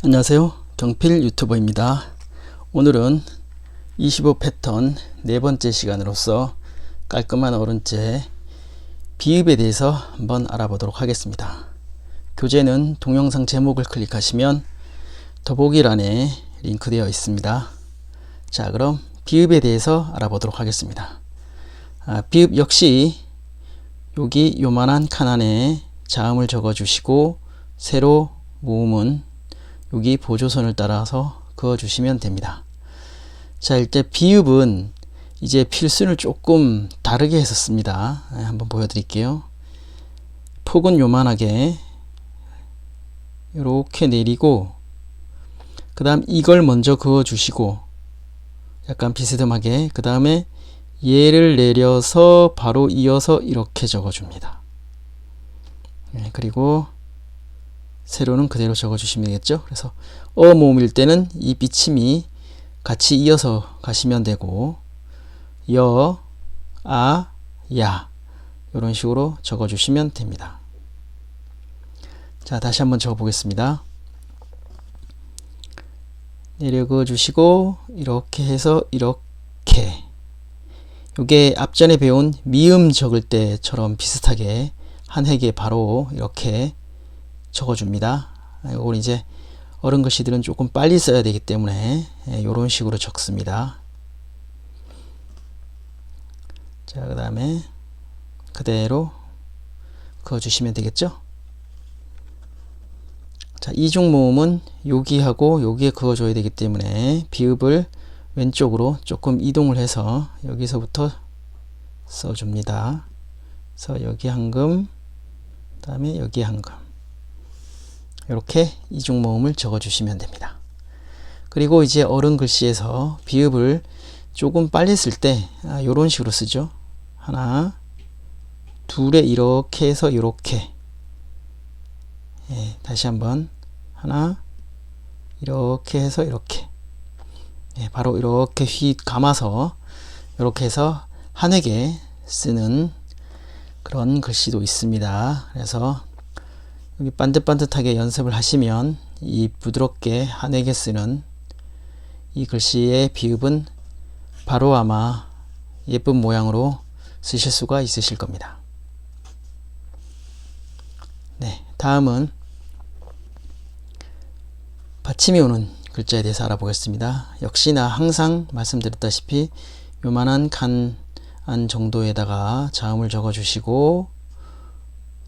안녕하세요. 경필 유튜버입니다. 오늘은 25 패턴 네 번째 시간으로서 깔끔한 어른째 비읍에 대해서 한번 알아보도록 하겠습니다. 교재는 동영상 제목을 클릭하시면 더보기란에 링크되어 있습니다. 자, 그럼 비읍에 대해서 알아보도록 하겠습니다. 아, 비읍 역시 여기 요만한 칸 안에 자음을 적어 주시고 세로 모음은 여기 보조선을 따라서 그어 주시면 됩니다. 자, 일단 비읍은 이제 필수를 조금 다르게 했었습니다. 네, 한번 보여드릴게요. 폭은 요만하게 이렇게 내리고 그 다음 이걸 먼저 그어 주시고 약간 비스듬하게 그 다음에 얘를 내려서 바로 이어서 이렇게 적어 줍니다. 네, 그리고 세로는 그대로 적어 주시면 되겠죠. 그래서 어 모음일 때는 이 비침이 같이 이어서 가시면 되고 여, 아, 야 이런 식으로 적어 주시면 됩니다. 자 다시 한번 적어 보겠습니다. 내려 그어 주시고 이렇게 해서 이렇게 이게 앞전에 배운 미음 적을 때처럼 비슷하게 한 획에 바로 이렇게 적어줍니다. 이걸 이제 어른 글씨들은 조금 빨리 써야 되기 때문에 이런 예, 식으로 적습니다. 자, 그 다음에 그대로 그어주시면 되겠죠? 자, 이중 모음은 여기하고 여기에 그어줘야 되기 때문에 비읍을 왼쪽으로 조금 이동을 해서 여기서부터 써줍니다. 그래서 여기 한금, 그 다음에 여기 한금. 이렇게 이중 모음을 적어 주시면 됩니다. 그리고 이제 어른 글씨에서 비읍을 조금 빨리 쓸때 아, 이런 식으로 쓰죠. 하나, 둘에 이렇게 해서 이렇게 예, 다시 한번 하나, 이렇게 해서 이렇게 예, 바로 이렇게 휘 감아서 이렇게 해서 한획에 쓰는 그런 글씨도 있습니다. 그래서 여기 반듯반듯하게 연습을 하시면 이 부드럽게 한에게 쓰는 이 글씨의 비읍은 바로 아마 예쁜 모양으로 쓰실 수가 있으실 겁니다. 네, 다음은 받침이 오는 글자에 대해서 알아보겠습니다. 역시나 항상 말씀드렸다시피 요만한 칸안 정도에다가 자음을 적어 주시고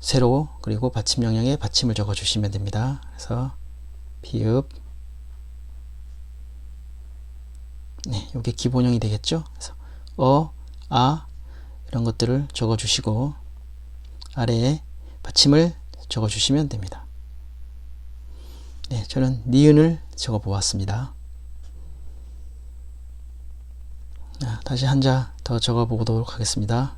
세로 그리고 받침 영역에 받침을 적어 주시면 됩니다. 그래서 비읍 네, 이게 기본형이 되겠죠. 그래서 어, 아 이런 것들을 적어 주시고 아래에 받침을 적어 주시면 됩니다. 네, 저는 니은을 적어 보았습니다. 다시 한자 더 적어 보도록 하겠습니다.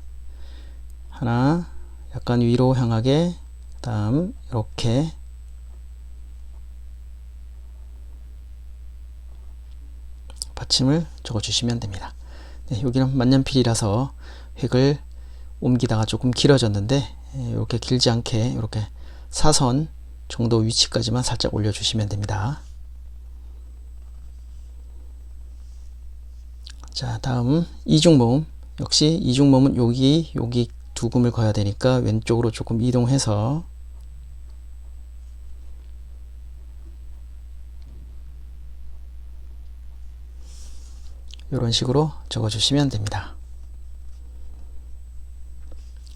하나, 약간 위로 향하게 다음 이렇게 받침을 적어 주시면 됩니다. 네, 여기는 만년필이라서 획을 옮기다가 조금 길어졌는데 이렇게 길지 않게 이렇게 사선 정도 위치까지만 살짝 올려주시면 됩니다. 자 다음 이중모음 역시 이중모음은 여기 여기 두 금을 거야 되니까 왼쪽으로 조금 이동해서 이런 식으로 적어 주시면 됩니다.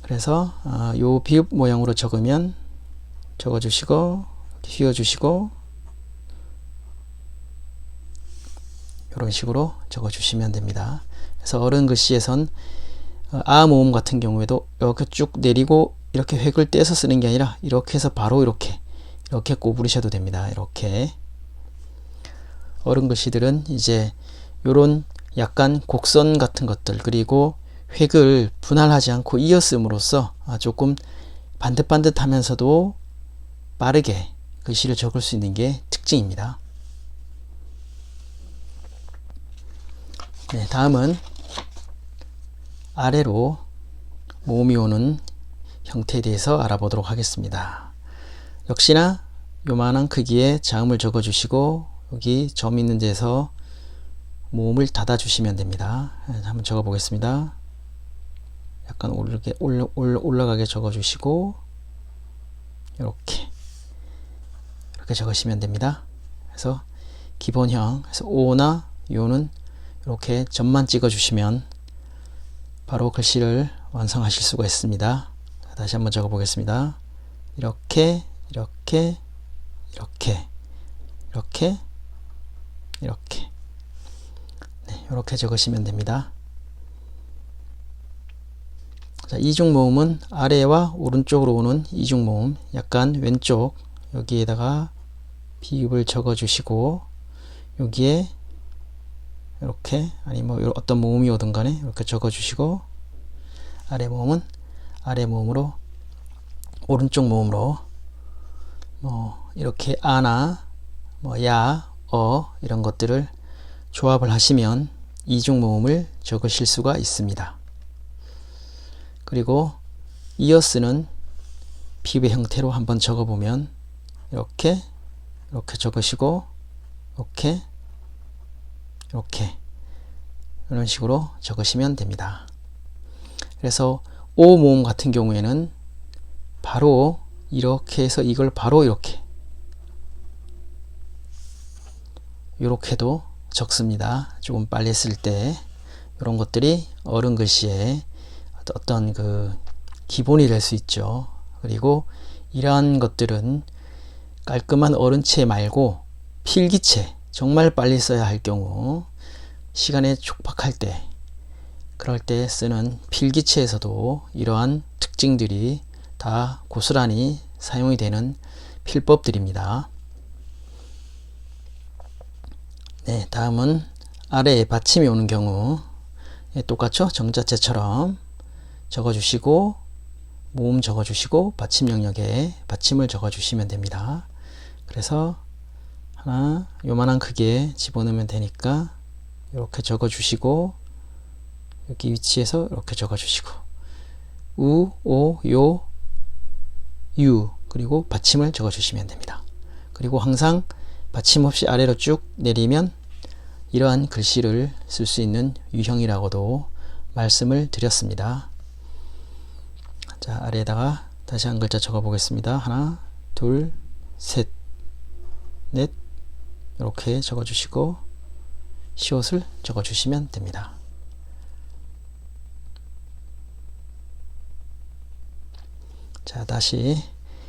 그래서 어, 요 비읍 모양으로 적으면 적어 주시고 휘어 주시고 이런 식으로 적어 주시면 됩니다. 그래서 어른 글씨에선 어, 아 모음 같은 경우에도 이렇게 쭉 내리고 이렇게 획을 떼서 쓰는 게 아니라 이렇게 해서 바로 이렇게 이렇게 꼬부리셔도 됩니다. 이렇게 어른 글씨들은 이제 요런 약간 곡선 같은 것들 그리고 획을 분할하지 않고 이어쓰므로써 아, 조금 반듯반듯하면서도 빠르게 글씨를 적을 수 있는 게 특징입니다. 네, 다음은 아래로 모음이 오는 형태에 대해서 알아보도록 하겠습니다. 역시나 요만한 크기의 자음을 적어 주시고 여기 점 있는 데서 모음을 닫아 주시면 됩니다. 네, 한번 적어 보겠습니다. 약간 오르게 올라, 올라, 올라가게 적어 주시고 이렇게 이렇게 적으시면 됩니다. 그래서 기본형 그래서 오나 요는 이렇게 점만 찍어 주시면 바로 글씨를 완성하실 수가 있습니다. 자, 다시 한번 적어 보겠습니다. 이렇게 이렇게 이렇게 이렇게 이렇게 네, 이렇게 적으시면 됩니다. 자, 이중 모음은 아래와 오른쪽으로 오는 이중 모음 약간 왼쪽 여기에다가 비읍을 적어 주시고 여기에 이렇게 아니 뭐 어떤 모음이 오든 간에 이렇게 적어 주시고 아래 모음은 아래 모음으로 오른쪽 모음으로 뭐 이렇게 아나 뭐 야, 어 이런 것들을 조합을 하시면 이중 모음을 적으실 수가 있습니다. 그리고 이어 쓰는 비읍의 형태로 한번 적어 보면 이렇게 이렇게 적으시고 이렇게 이렇게 이런 식으로 적으시면 됩니다. 그래서 오 모음 같은 경우에는 바로 이렇게 해서 이걸 바로 이렇게 이렇게도 적습니다. 조금 빨리 쓸 때 이런 것들이 어른 글씨의 어떤 그 기본이 될 수 있죠. 그리고 이러한 것들은 깔끔한 어른체 말고 필기체 정말 빨리 써야 할 경우 시간에 촉박할 때 그럴 때 쓰는 필기체에서도 이러한 특징들이 다 고스란히 사용이 되는 필법들입니다. 네, 다음은 아래에 받침이 오는 경우 예, 똑같죠? 정자체처럼 적어주시고 모음 적어주시고 받침 영역에 받침을 적어주시면 됩니다. 그래서 하나 요만한 크기에 집어넣으면 되니까 이렇게 적어주시고 여기 위치에서 이렇게 적어주시고 우, 오, 요, 유 그리고 받침을 적어주시면 됩니다. 그리고 항상 받침 없이 아래로 쭉 내리면 이러한 글씨를 쓸 수 있는 유형이라고도 말씀을 드렸습니다. 자, 아래에다가 다시 한 글자 적어 보겠습니다. 하나, 둘, 셋, 넷, 이렇게 적어 주시고, 시옷을 적어 주시면 됩니다. 자, 다시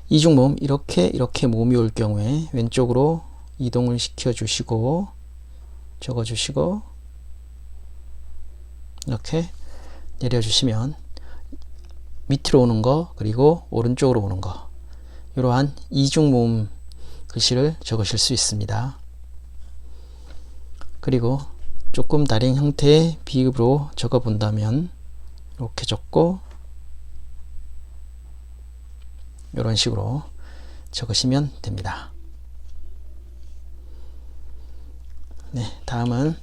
이중 모음, 이렇게, 이렇게 모음이 올 경우에 왼쪽으로 이동을 시켜 주시고, 적어 주시고, 이렇게 내려 주시면 밑으로 오는 거 그리고 오른쪽으로 오는 거 이러한 이중 모음 글씨를 적으실 수 있습니다. 그리고 조금 다른 형태의 비읍으로 적어 본다면 이렇게 적고 이런 식으로 적으시면 됩니다. 네, 다음은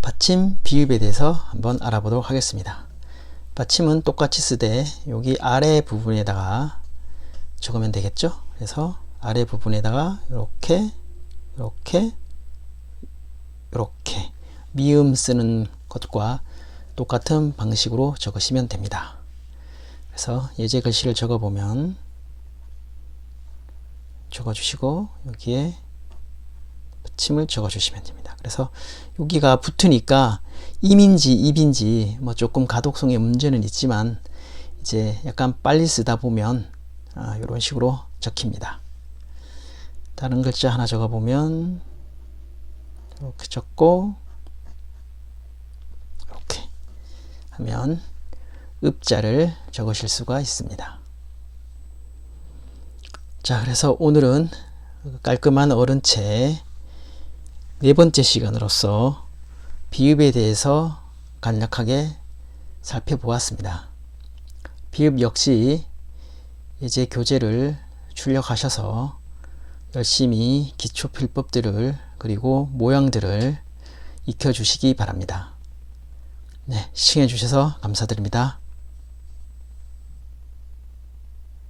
받침 비읍에 대해서 한번 알아보도록 하겠습니다. 받침은 똑같이 쓰되 여기 아래 부분에다가 적으면 되겠죠. 그래서 아래 부분에다가 이렇게 이렇게 미음 쓰는 것과 똑같은 방식으로 적으시면 됩니다. 그래서 예제 글씨를 적어 보면 적어 주시고 여기에 받침을 적어 주시면 됩니다. 그래서 여기가 붙으니까 임인지 입인지 뭐 조금 가독성의 문제는 있지만 이제 약간 빨리 쓰다 보면 아, 이런 식으로 적힙니다. 다른 글자 하나 적어 보면 이렇게 적고 이렇게 하면 읍자를 적으실 수가 있습니다. 자, 그래서 오늘은 깔끔한 어른체 네 번째 시간으로서 비읍에 대해서 간략하게 살펴보았습니다. 비읍 역시 이제 교재를 출력하셔서 열심히 기초 필법들을 그리고 모양들을 익혀 주시기 바랍니다. 네, 시청해 주셔서 감사드립니다.